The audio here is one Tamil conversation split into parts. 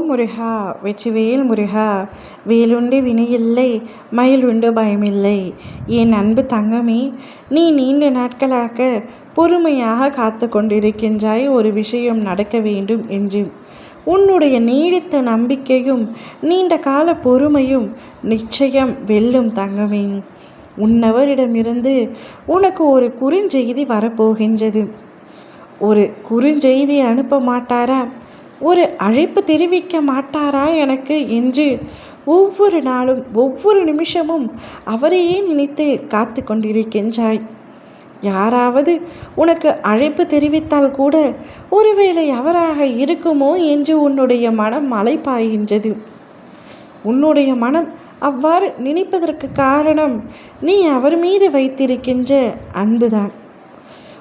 ஓம் முருகா வெற்றிவேல் முருகா வேலுண்டு வினையில்லை மயிலுண்டு பயமில்லை. என் அன்பு தங்கமே நீ நீண்ட நாட்களாக பொறுமையாக காத்து கொண்டிருக்கின்றாய் ஒரு விஷயம் நடக்க வேண்டும் என்று. உன்னுடைய நீடித்த நம்பிக்கையும் நீண்ட கால பொறுமையும் நிச்சயம் வெல்லும் தங்கமே. உன்னவரிடமிருந்து உனக்கு ஒரு குறுஞ்செய்தி வரப்போகின்றது. ஒரு குறுஞ்செய்தி அனுப்ப மாட்டாரா? ஒரு அழைப்பு தெரிவிக்க மாட்டாரா எனக்கு என்று ஒவ்வொரு நாளும் ஒவ்வொரு நிமிஷமும் அவரையே நினைத்து காத்து கொண்டிருக்கின்றாய். யாராவது உனக்கு அழைப்பு தெரிவித்தால் கூட ஒருவேளை அவராக இருக்குமோ என்று உன்னுடைய மனம் மலைப்பாய்கின்றது உன்னுடைய மனம் அவ்வாறு நினைப்பதற்கு காரணம் நீ அவர் மீது வைத்திருக்கின்ற அன்புதான்.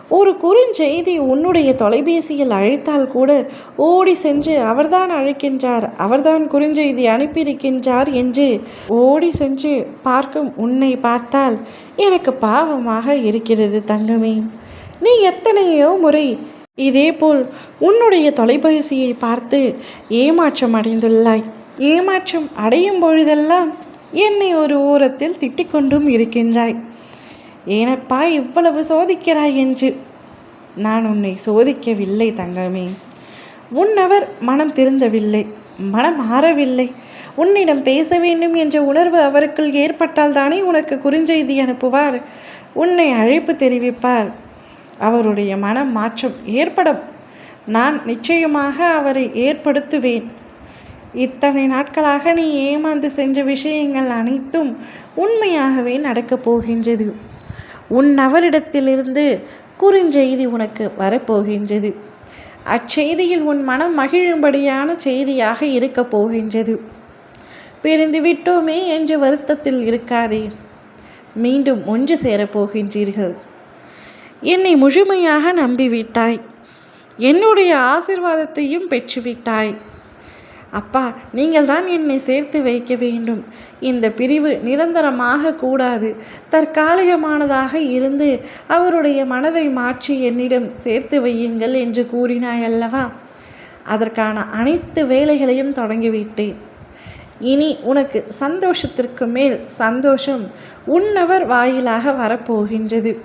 ஒரு குறுஞ்செய்தி உன்னுடைய தொலைபேசியில் அழைத்தால் கூட ஓடி சென்று அவர்தான் அழைக்கின்றார் அவர்தான் குறுஞ்செய்தி அனுப்பியிருக்கின்றார் என்று ஓடி சென்று பார்க்கும் உன்னை பார்த்தால் எனக்கு பாவமாக இருக்கிறது தங்கமே. நீ எத்தனையோ முறை இதேபோல் உன்னுடைய தொலைபேசியை பார்த்து ஏமாற்றம் அடைந்துள்ளாய். ஏமாற்றம் அடையும் பொழுதெல்லாம் என்னை ஒரு ஓரத்தில் திட்டிக்கொண்டும் இருக்கின்றாய். ஏனப்பா இவ்வளவு சோதிக்கிறாய் என்று. நான் உன்னை சோதிக்கவில்லை தங்கமே. உன்னவர் மனம் திருந்தவில்லை மனம் மாறவில்லை. உன்னிடம் பேச வேண்டும் என்ற உணர்வு அவருக்குள் ஏற்பட்டால் தானே உனக்கு குறுஞ்செய்தி அனுப்புவார். உன்னை அழைப்பு தெரிவிப்பார். அவருடைய மனம் மாற்றம் ஏற்படும். நான் நிச்சயமாக அவரை ஏற்படுத்துவேன். இத்தனை நாட்களாக நீ ஏமாந்து சென்ற விஷயங்கள் அனைத்தும் உண்மையாகவே நடக்கப் போகின்றது. உன் அவரிடத்திலிருந்து குறுஞ்செய்தி உனக்கு வரப்போகின்றது. அச்செய்தியில் உன் மனம் மகிழும்படியான செய்தியாக இருக்கப் போகின்றது. பிரிந்து விட்டோமே என்ற வருத்தத்தில் இருக்காதே. மீண்டும் ஒன்று சேரப்போகின்றீர்கள் என்னை முழுமையாக நம்பிவிட்டாய். என்னுடைய ஆசிர்வாதத்தையும் பெற்றுவிட்டாய். அப்பா நீங்கள் தான் என்னை சேர்த்து வைக்க வேண்டும். இந்த பிரிவு நிரந்தரமாக கூடாது. தற்காலிகமானதாக இருந்து அவருடைய மனதை மாற்றி என்னிடம் சேர்த்து வையுங்கள் என்று கூறினாய் அல்லவா? அதற்கான அனைத்து வேலைகளையும் தொடங்கிவிட்டேன். இனி உனக்கு சந்தோஷத்திற்கு மேல் சந்தோஷம் உன்னவர் வாயிலாக வரப்போகின்றது.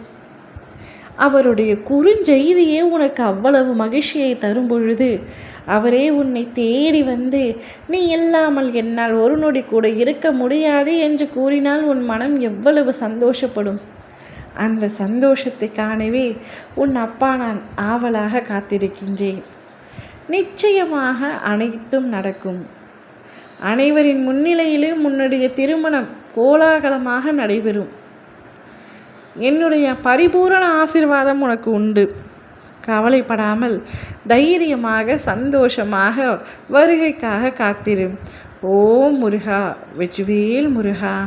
அவருடைய குறுஞ்செய்தியே உனக்கு அவ்வளவு மகிழ்ச்சியை தரும் பொழுது அவரே உன்னை தேடி வந்து நீ இல்லாமல் என்னால் ஒரு நொடி கூட இருக்க முடியாது என்று கூறினால் உன் மனம் எவ்வளவு சந்தோஷப்படும். அந்த சந்தோஷத்தை காணவே உன் அப்பா நான் ஆவலாக காத்திருக்கின்றேன். நிச்சயமாக அனைத்தும் நடக்கும். அனைவரின் முன்னிலையிலும் உன்னுடைய திருமணம் கோலாகலமாக நடைபெறும். என்னுடைய பரிபூரண ஆசிர்வாதம் உனக்கு உண்டு. கவலைப்படாமல் தைரியமாக சந்தோஷமாக வருகைக்காக காத்திரு. ஓம் முருகா வெச்சுவேல் முருகா.